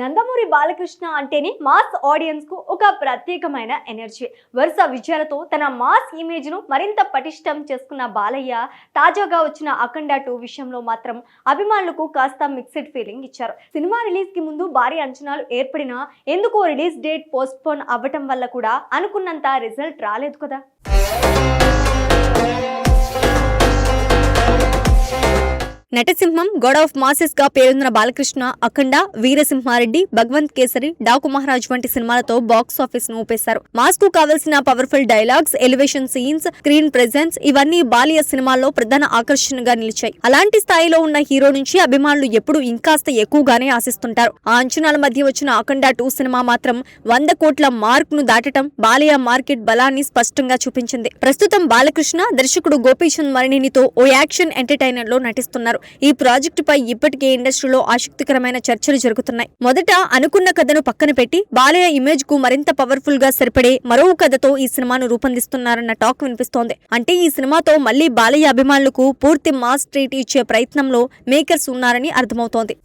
నందమూరి బాలకృష్ణ అంటేనే మాస్ ఆడియన్స్కు ఒక ప్రత్యేకమైన ఎనర్జీ. వరుస విజయాలతో తన మాస్ ఇమేజ్ను మరింత పటిష్టం చేసుకున్న బాలయ్య తాజాగా వచ్చిన అఖండ టూ విషయంలో మాత్రం అభిమానులకు కాస్త మిక్స్డ్ ఫీలింగ్ ఇచ్చారు. సినిమా రిలీజ్కి ముందు భారీ అంచనాలు ఏర్పడినా ఎందుకో రిలీజ్ డేట్ పోస్ట్ పోన్ అవ్వటం వల్ల కూడా అనుకున్నంత రిజల్ట్ రాలేదు కదా. నటసింహం గోడ్ ఆఫ్ మాసెస్గా పేరొందిన బాలకృష్ణ అఖండ వీరసింహారెడ్డి భగవంత్ కేసరి డాకు మహారాజ్ వంటి సినిమాలతో బాక్స్ ఆఫీస్ను ఊపేశారు. మాస్కు కావలసిన powerful dialogues elevation scenes screen presence ఇవన్నీ బాలియ సినిమాల్లో ప్రధాన ఆకర్షణగా నిలిచాయి. అలాంటి స్థాయిలో ఉన్న హీరో నుంచి అభిమానులు ఎప్పుడు ఇంకాస్త ఎక్కువగానే ఆశిస్తుంటారు. ఆ అంచనాల మధ్య వచ్చిన అఖండ టూ సినిమా మాత్రం వంద కోట్ల మార్క్ను దాటడం బాలియ మార్కెట్ బలాన్ని స్పష్టంగా చూపించింది. ప్రస్తుతం బాలకృష్ణ దర్శకుడు గోపీచంద్ మరణినితో ఓ యాక్షన్ ఎంటర్టైనర్లో నటిస్తున్నారు. ఈ ప్రాజెక్టు పై ఇప్పటికే ఇండస్ట్రీలో ఆసక్తికరమైన చర్చలు జరుగుతున్నాయి. మొదట అనుకున్న కథను పక్కన పెట్టి బాలయ్య ఇమేజ్కు మరింత పవర్ఫుల్గా సరిపడే మరో కథతో ఈ సినిమాను రూపొందిస్తున్నారన్న టాక్ వినిపిస్తోంది. అంటే ఈ సినిమాతో మళ్ళీ బాలయ్య అభిమానులకు పూర్తి మాస్ ట్రీట్ ఇచ్చే ప్రయత్నంలో మేకర్స్ ఉన్నారని అర్థమవుతోంది.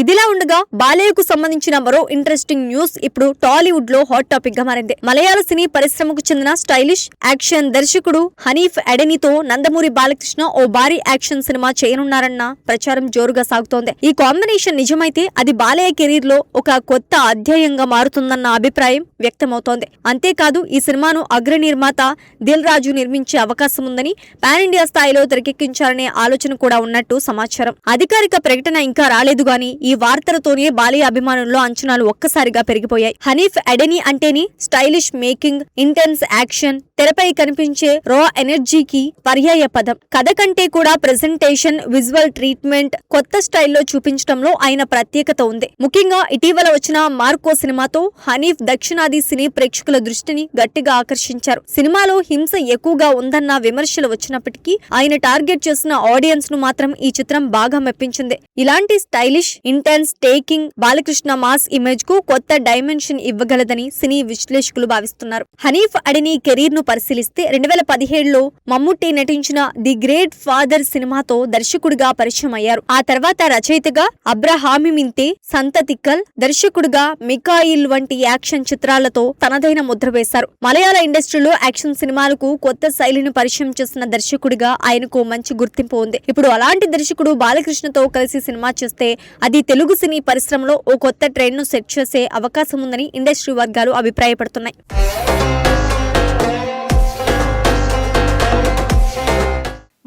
ఇదిలా ఉండగా బాలయ్యకు సంబంధించిన మరో ఇంట్రెస్టింగ్ న్యూస్ ఇప్పుడు టాలీవుడ్లో హాట్ టాపిక్గా మారింది. మలయాళ సినీ పరిశ్రమకు చెందిన స్టైలిష్ యాక్షన్ దర్శకుడు హనీఫ్ అడెనీతో నందమూరి బాలకృష్ణ ఓ భారీ యాక్షన్ సినిమా చేయనున్నారన్న ప్రచారం జోరుగా సాగుతోంది. ఈ కాంబినేషన్ నిజమైతే అది బాలయ్య కెరీర్లో ఒక కొత్త అధ్యాయంగా మారుతుందన్న అభిప్రాయం వ్యక్తమవుతోంది. అంతేకాదు ఈ సినిమాను అగ్ర నిర్మాత దిల్ రాజు నిర్మించే అవకాశం ఉందని పాన్ ఇండియా స్థాయిలో తెరకెక్కించాలనే ఆలోచన కూడా ఉన్నట్టు సమాచారం. అధికారిక ప్రకటన ఇంకా రాలేదు గాని ఈ వార్తలతోనే బాలయ్య అభిమానుల్లో అంచనాలు ఒక్కసారిగా పెరిగిపోయాయి. హనీఫ్ అడెనీ అంటేని స్టైలిష్ మేకింగ్ ఇంటెన్స్ యాక్షన్ తెరపై కనిపించే రా ఎనర్జీకి పర్యాయ పదం. కథ కంటే కూడా ప్రెజెంటేషన్ విజువల్ ట్రీట్మెంట్ కొత్త స్టైల్లో చూపించడంలో ఆయన ప్రత్యేకత ఉంది. ముఖ్యంగా ఇటీవల వచ్చిన మార్కో సినిమాతో హనీఫ్ దక్షిణాది సినీ ప్రేక్షకుల దృష్టిని గట్టిగా ఆకర్షించారు. సినిమాలో హింస ఎక్కువగా ఉందన్న విమర్శలు వచ్చినప్పటికీ ఆయన టార్గెట్ చేసిన ఆడియన్స్ను మాత్రం ఈ చిత్రం బాగా మెప్పించింది. ఇలాంటి stylish intense taking Balakrishna mass ఇమేజ్కు కొత్త డైమెన్షన్ ఇవ్వగలదని సినీ విశ్లేషకులు భావిస్తున్నారు. హనీఫ్ అడిని కెరీర్ను పరిశీలిస్తే రెండు వేల పదిహేడులో మమ్ముట్టి నటించిన ది గ్రేట్ ఫాదర్ సినిమాతో దర్శకుడిగా పరిచయం అయ్యారు ఆ తర్వాత రచయితగా అబ్రహామిమింతే సంతతిక్కల్ దర్శకుడిగా మికాయిల్ వంటి యాక్షన్ చిత్రాలతో తనదైన ముద్ర వేశారు. మలయాళ ఇండస్ట్రీలో యాక్షన్ సినిమాలకు కొత్త శైలిని పరిచయం చేసిన దర్శకుడిగా ఆయనకు మంచి గుర్తింపు ఉంది. ఇప్పుడు అలాంటి దర్శకుడు బాలకృష్ణతో కలిసి సినిమా చేస్తే అది తెలుగు సినీ పరిశ్రమలో ఓ కొత్త ట్రెండ్ను సెట్ చేసే అవకాశం ఉందని ఇండస్ట్రీ వర్గాలు అభిప్రాయపడుతున్నాయి.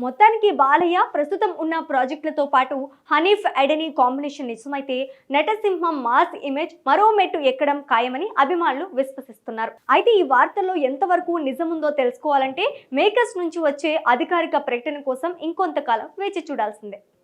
మొత్తానికి బాలయ్య ప్రస్తుతం ఉన్న ప్రాజెక్టులతో పాటు హనీఫ్ ఐడనీ కాంబినేషన్ నిజమైతే నటసింహం మాస్ ఇమేజ్ మరో మెట్టు ఎక్కడం ఖాయమని అభిమానులు విశ్వసిస్తున్నారు. అయితే ఈ వార్తల్లో ఎంతవరకు నిజముందో తెలుసుకోవాలంటే మేకర్స్ నుంచి వచ్చే అధికారిక ప్రకటన కోసం ఇంకొంతకాలం వేచి చూడాల్సిందే.